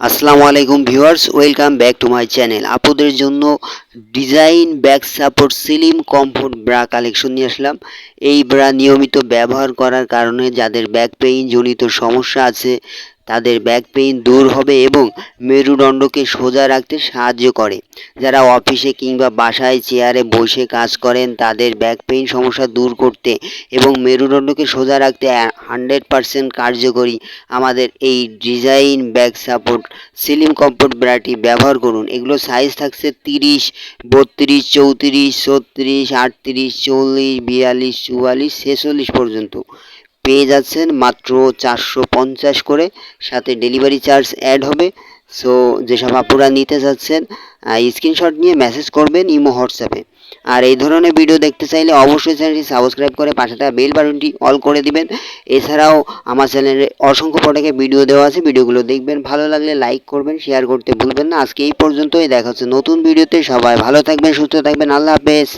আসসালামু আলাইকুম viewers welcome back to my channel. আপুদের জন্য design, back support, slim comfort bra collection নিয়ে আসলাম। এই ব্রা নিয়মিত ব্যবহার করার কারণে যাদের ব্যাক পেইন জনিত সমস্যা আছে, তাদের ব্যাক পেইন দূর হবে এবং মেরুদণ্ডকে সোজা রাখতে সাহায্য করে। যারা অফিসে কিংবা বাসায় চেয়ারে বসে কাজ করেন, তাদের ব্যাক পেইন সমস্যা দূর করতে এবং মেরুদণ্ডকে সোজা রাখতে হান্ড্রেড পারসেন্ট কার্যকরী আমাদের এই design, back support, slim comfort ব্রাটি ব্যবহার করুন। এগুলো সাইজ থাকছে তিরিশ বত্রিশ, চৌত্রিশ, ছত্রিশ, আটত্রিশ, চল্লিশ, বিয়াল্লিশ, চুয়াল্লিশ, ছেচল্লিশ পর্যন্ত। পেয়ে যাচ্ছেন মাত্র চারশো পঞ্চাশ করে। সাথে ডেলিভারি চার্জ অ্যাড হবে। সো যেসব আপুরা নিতে চাচ্ছেন স্ক্রিনশট নিয়ে মেসেজ করবেন ইমো, হোয়াটসঅ্যাপে। আর এই ধরনের ভিডিও দেখতে চাইলে অবশ্যই চ্যানেলটি সাবস্ক্রাইব করে পাশে থাকা বেল বাটনটি অল করে দিবেন। এছাড়াও আমার চ্যানেলে অসংখ্য পটাকে ভিডিও দেওয়া আছে ভিডিওগুলো দেখবেন। ভালো লাগলে লাইক করবেন শেয়ার করতে ভুলবেন না। আজকে এই পর্যন্তই, দেখা হচ্ছে নতুন ভিডিওতে সবাই ভালো থাকবেন, সুস্থ থাকবেন। আল্লাহ হাফেজ।